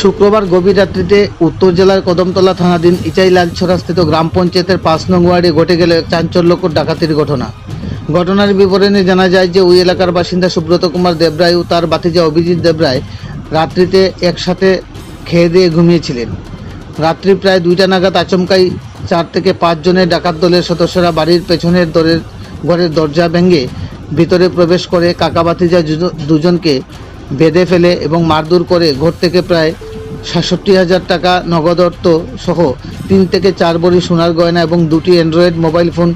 শুক্রবার গভীর রাত্রিতে উত্তর জেলার কদমতলা থানাধীন ইচাইলালছড়াস্থিত গ্রাম পঞ্চায়েতের পাঁচ নং ওয়ার্ডে ঘটে গেল এক চাঞ্চল্যকর ডাকাতির ঘটনা। ঘটনার বিবরণে জানা যায় যে ওই এলাকার বাসিন্দা সুব্রত কুমার দেবরায় ও তার বাতিজা অভিজিৎ দেবরায় রাত্রিতে একসাথে খেয়ে দিয়ে ঘুমিয়েছিলেন। রাত্রি প্রায় দুইটা নাগাদ আচমকাই চার থেকে পাঁচজনের ডাকাত দলের সদস্যরা বাড়ির পেছনের দরের ঘরের দরজা ভেঙে ভিতরে প্রবেশ করে কাকা বাতিজা দুজনকে বেঁধে ফেলে এবং মারধর করে ঘর থেকে প্রায় সাতষট্টি হাজার টাকা নগদ অর্থ সহ তিন থেকে চার বড়ি সোনার গয়না এবং দুটি অ্যান্ড্রয়েড মোবাইল ফোন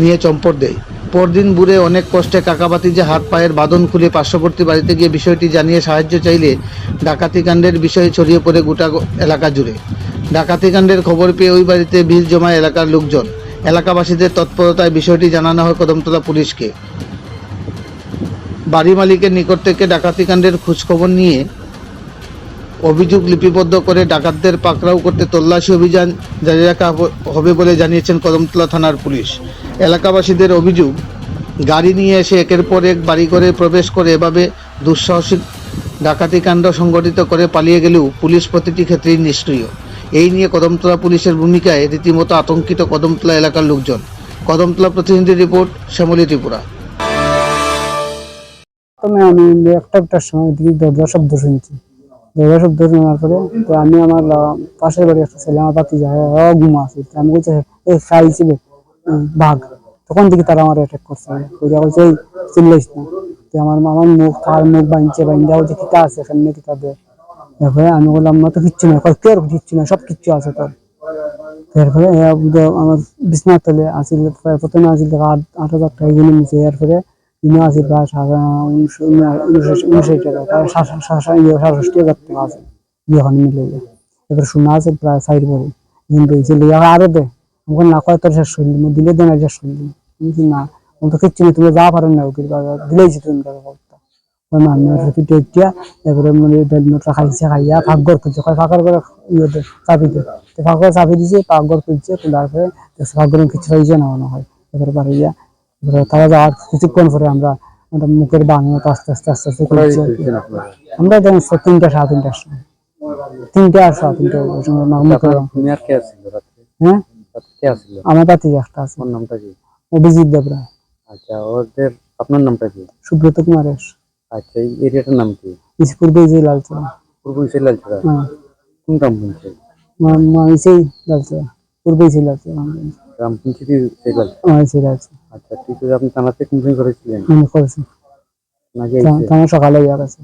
নিয়ে চম্পট দেয়। পরদিন বুড়ে অনেক কষ্টে কাকাবাতি যে হাত পায়ের বাঁধন খুলে পার্শ্ববর্তী বাড়িতে গিয়ে বিষয়টি জানিয়ে সাহায্য চাইলে ডাকাতিকাণ্ডের বিষয়ে ছড়িয়ে পড়ে গোটা এলাকা জুড়ে। ডাকাতিকাণ্ডের খবর পেয়ে ওই বাড়িতে ভিড় জমায় এলাকার লোকজন। এলাকাবাসীদের তৎপরতায় বিষয়টি জানানো হয় কদমতলা পুলিশকে। বাড়ি মালিকের নিকট থেকে ডাকাতিকাণ্ডের খোঁজখবর নিয়ে অভিযোগ লিপিবদ্ধ করে ডাকাতদের পাকড়াও করতে তল্লাশি অভিযান জারি রাখা হবে বলে জানিয়েছেন কদমতলা থানার পুলিশ। এলাকাবাসীদের অভিযোগ, গাড়ি নিয়ে এসে একের পর এক বাড়ি করে প্রবেশ করে এভাবে দুঃসাহসিক ডাকাতিকাণ্ড সংগঠিত করে পালিয়ে গেলেও পুলিশ প্রতিটি ক্ষেত্রেই নিষ্ক্রিয়। এই নিয়ে কদমতলা পুলিশের ভূমিকায় রীতিমতো আতঙ্কিত কদমতলা এলাকার লোকজন। কদমতলা প্রতিনিধি রিপোর্ট, শ্যামলী ত্রিপুরা। আমি একটা সময় দরজা শব্দ শুনছি। দরজা শব্দ শোনার পরে তো আমি আমার পাশের বাড়ি একটা ছেলে, আমার যায় আছে আমি বলছি, এই খাই হিসেবে বাঘ। তখন থেকে তারা আমার অ্যাটাক করছে। ওইটা বলছে, এই না। তো আমার আমার মুখ, তার মুখ বাঁধছে বাঁধা বলছে, কিতা আছে এখানে কিতা দে। আমি বললাম, না তো কিচ্ছু না কেউ কিচ্ছু না সব কিচ্ছু আছে তোর। তারপরে আমার বিছনার তলে আসিল প্রথমে আসিল আট আট হাজার টাকা নিচে এরপরে প্রায় সাত- ইয়ে আছে যখন মিলে এবার আছে প্রায় কিন্তু আরও দে। আমাকে না কয় তোর শেষ দিলে শেষ বলছি, না। আমি তো কিচ্ছু নেই তুমি যা পারেন না ওকে দিলেইছি তুমি টাকা করতে এতিয়া এবারে মানে খাইছে খাইয়া ভাগ্যর খুঁজছে। কয় ফাঁকার করে ইয়ে দে চাবি দে। তো ফাঁকর চাবি দিছে পাকঘর খুঁজছে খোলার পরে ফাঁকর কিছু না মনে হয়। পারে ইয়া এবারে তারা যাওয়ার কিছুক্ষণ পরে আমরা আমরা মুখের বাংলা আস্তে আস্তে আস্তে আস্তে খুলছি আর কি। আমরা দেখেন তিনটা সাড়ে তিনটার সময়। তিনটা আর সাড়ে তিনটা ওই সময় হ্যাঁ? আমার বাতি একটা আছে। নামটা কি? অভিজিৎ দেবরা। আচ্ছা ওদের আপনার নামটা কি? সুব্রত কুমারের আচ্ছা এই এরিয়াটার নাম কি? পূর্বে যে লালচরা। পূর্ব ইসলাল ছড়া হ্যাঁ। কোন গ্রাম পঞ্চায়েত সেই লালচরা। পূর্বেই ছিল লালচরা। গ্রাম পঞ্চায়েত ছিল আছে আচ্ছা ঠিক আছে আপনি থানাতে কমপ্লেন করেছিলেন? আমি করেছি। নাকি থানা সকালে ইয়া গেছে।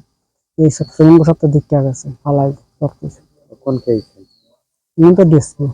এই সপ্তাহ সপ্তাহ দিকটা গেছে পালাই সব কিছু কোন কে এমন তো ডিসপ্লে